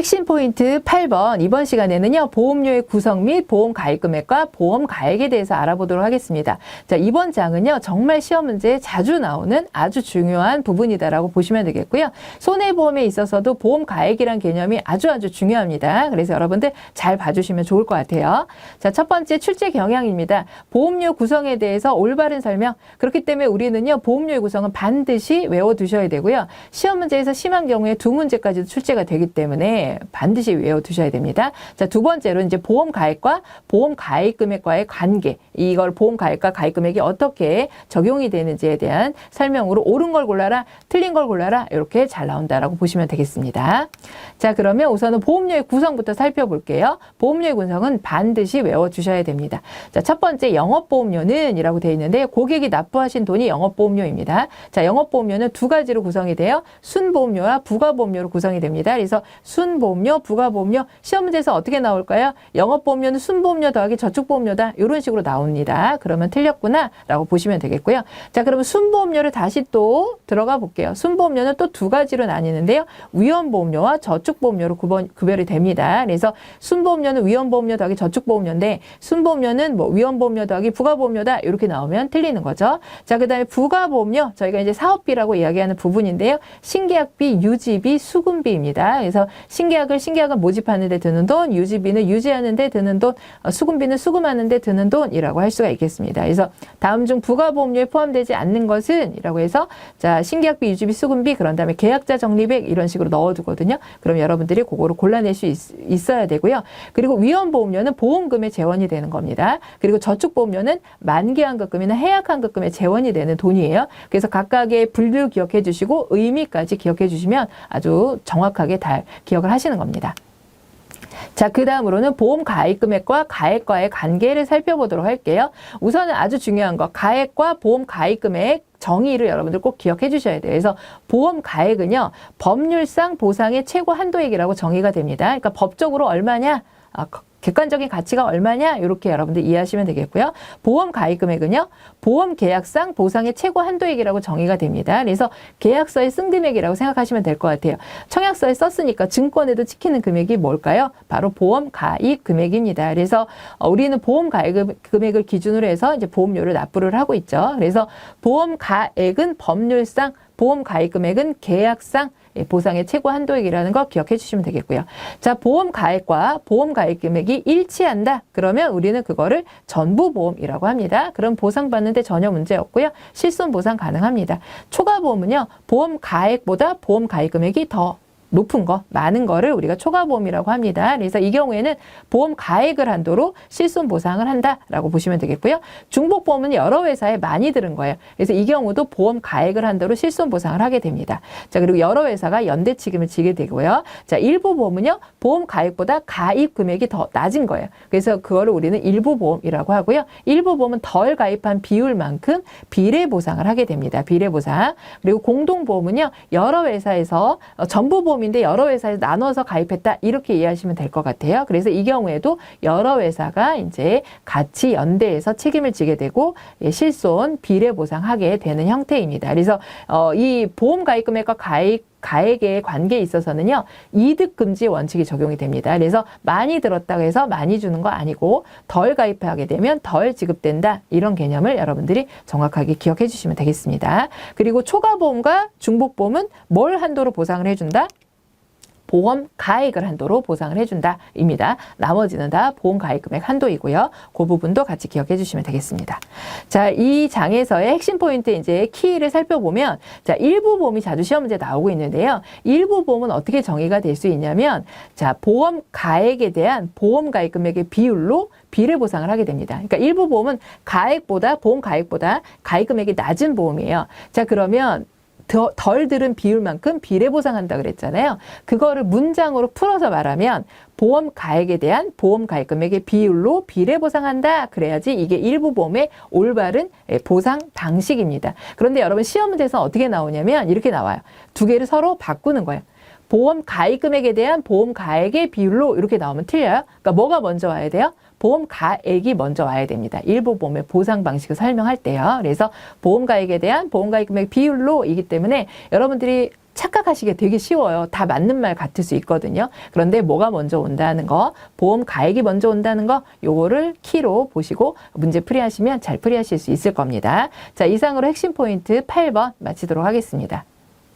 핵심 포인트 8번 이번 시간에는요 보험료의 구성 및 보험 가입 금액과 보험 가액에 대해서 알아보도록 하겠습니다. 자 이번 장은요 정말 시험 문제에 자주 나오는 아주 중요한 부분이다라고 보시면 되겠고요. 손해보험에 있어서도 보험 가액이란 개념이 아주 아주 중요합니다. 그래서 여러분들 잘 봐주시면 좋을 것 같아요. 자 첫 번째 출제 경향입니다. 보험료 구성에 대해서 올바른 설명. 그렇기 때문에 우리는요 보험료의 구성은 반드시 외워두셔야 되고요. 시험 문제에서 심한 경우에 두 문제까지도 출제가 되기 때문에 반드시 외워두셔야 됩니다. 자, 두 번째로 이제 보험 가입과 보험 가입 금액과의 관계. 이걸 보험 가입과 가입 금액이 어떻게 적용이 되는지에 대한 설명으로 옳은 걸 골라라, 틀린 걸 골라라. 이렇게 잘 나온다라고 보시면 되겠습니다. 자, 그러면 우선은 보험료의 구성부터 살펴볼게요. 보험료의 구성은 반드시 외워주셔야 됩니다. 자, 첫 번째 영업보험료는 이라고 되어 있는데 고객이 납부하신 돈이 영업보험료입니다. 자, 영업보험료는 두 가지로 구성이 돼요. 순보험료와 부가보험료로 구성이 됩니다. 그래서 순 보험료, 부가보험료 시험 문제에서 어떻게 나올까요? 영업보험료는 순보험료 더하기 저축보험료다. 이런 식으로 나옵니다. 그러면 틀렸구나 라고 보시면 되겠고요. 자, 그러면 순보험료를 다시 또 들어가 볼게요. 순보험료는 또 두 가지로 나뉘는데요. 위험보험료와 저축보험료로 구분, 구별이 됩니다. 그래서 순보험료는 위험보험료 더하기 저축보험료인데 순보험료는 뭐 위험보험료 더하기 부가보험료다. 이렇게 나오면 틀리는 거죠. 자, 그 다음에 부가보험료 저희가 이제 사업비라고 이야기하는 부분인데요. 신계약비, 유지비, 수금비입니다. 그래서 신 계약을 신계약을 모집하는 데 드는 돈, 유지비는 유지하는 데 드는 돈, 어, 수금비는 수금하는 데 드는 돈이라고 할 수가 있겠습니다. 그래서 다음 중 부가보험료에 포함되지 않는 것은 이라고 해서 자, 신계약비, 유지비, 수금비 그런 다음에 계약자 적립액 이런 식으로 넣어 두거든요. 그럼 여러분들이 그거를 골라낼 수 있, 어야 되고요. 그리고 위험보험료는 보험금의 재원이 되는 겁니다. 그리고 저축보험료는 만기환급금이나 해약환급금의 재원이 되는 돈이에요. 그래서 각각의 분류 기억해 주시고 의미까지 기억해 주시면 아주 정확하게 다 기억을 하시 는 겁니다. 자, 그 다음으로는 보험 가입 금액과 가액과의 관계를 살펴보도록 할게요. 우선은 아주 중요한 거, 가액과 보험 가입 금액 정의를 여러분들 꼭 기억해 주셔야 돼요. 그래서 보험 가액은요, 법률상 보상의 최고 한도액이라고 정의가 됩니다. 그러니까 법적으로 얼마냐? 아, 객관적인 가치가 얼마냐 이렇게 여러분들 이해하시면 되겠고요. 보험 가입 금액은요. 보험 계약상 보상의 최고 한도액이라고 정의가 됩니다. 그래서 계약서의 쓴 금액이라고 생각하시면 될 것 같아요. 청약서에 썼으니까 증권에도 찍히는 금액이 뭘까요? 바로 보험 가입 금액입니다. 그래서 어, 우리는 보험 가입 금액을 기준으로 해서 이제 보험료를 납부를 하고 있죠. 그래서 보험 가액은 법률상 보험 가입 금액은 계약상 예, 보상의 최고 한도액이라는 거 기억해 주시면 되겠고요. 자, 보험 가액과 보험 가액 금액이 일치한다. 그러면 우리는 그거를 전부 보험이라고 합니다. 그럼 보상받는데 전혀 문제 없고요. 실손 보상 가능합니다. 초과 보험은요. 보험 가액보다 보험 가입 금액이 더 높은 거, 많은 거를 우리가 초과보험이라고 합니다. 그래서 이 경우에는 보험 가액을 한도로 실손 보상을 한다라고 보시면 되겠고요. 중복보험은 여러 회사에 많이 들은 거예요. 그래서 이 경우도 보험 가액을 한도로 실손 보상을 하게 됩니다. 자, 그리고 여러 회사가 연대 책임을 지게 되고요. 자, 일부 보험은요, 보험 가액보다 가입 금액이 더 낮은 거예요. 그래서 그거를 우리는 일부 보험이라고 하고요. 일부 보험은 덜 가입한 비율만큼 비례 보상을 하게 됩니다. 비례 보상. 그리고 공동 보험은요, 여러 회사에서 전부 보험 보험인데 여러 회사에 나눠서 가입했다 이렇게 이해하시면 될 것 같아요. 그래서 이 경우에도 여러 회사가 이제 같이 연대해서 책임을 지게 되고 예, 실손 비례 보상하게 되는 형태입니다. 그래서 어, 이 보험 가입 금액과 가입 가액의 관계에 있어서는요, 이득 금지 원칙이 적용이 됩니다. 그래서 많이 들었다고 해서 많이 주는 거 아니고 덜 가입하게 되면 덜 지급된다. 이런 개념을 여러분들이 정확하게 기억해 주시면 되겠습니다. 그리고 초과보험과 중복보험은 뭘 한도로 보상을 해준다? 보험 가액을 한도로 보상을 해준다입니다. 나머지는 다 보험 가액 금액 한도이고요. 그 부분도 같이 기억해 주시면 되겠습니다. 자, 이 장에서의 핵심 포인트 이제 키를 살펴보면 자, 일부 보험이 자주 시험 문제 나오고 있는데요. 일부 보험은 어떻게 정의가 될 수 있냐면 자, 보험 가액에 대한 보험 가액 금액의 비율로 비례 보상을 하게 됩니다. 그러니까 일부 보험은 가액보다 보험 가액보다 가액 금액이 낮은 보험이에요. 자, 그러면 더, 덜 들은 비율만큼 비례 보상한다 그랬잖아요. 그거를 문장으로 풀어서 말하면 보험 가액에 대한 보험 가액 금액의 비율로 비례 보상한다. 그래야지 이게 일부 보험의 올바른 예, 보상 방식입니다. 그런데 여러분 시험 문제에서 어떻게 나오냐면 이렇게 나와요. 두 개를 서로 바꾸는 거예요. 보험 가입 금액에 대한 보험 가액의 비율로 이렇게 나오면 틀려요. 그러니까 뭐가 먼저 와야 돼요? 보험 가액이 먼저 와야 됩니다. 일부 보험의 보상 방식을 설명할 때요. 그래서 보험 가액에 대한 보험 가액 금액 비율로이기 때문에 여러분들이 착각하시기 되게 쉬워요. 다 맞는 말 같을 수 있거든요. 그런데 뭐가 먼저 온다는 거, 보험 가액이 먼저 온다는 거, 요거를 키로 보시고 문제 풀이하시면 잘 풀이하실 수 있을 겁니다. 자, 이상으로 핵심 포인트 8번 마치도록 하겠습니다.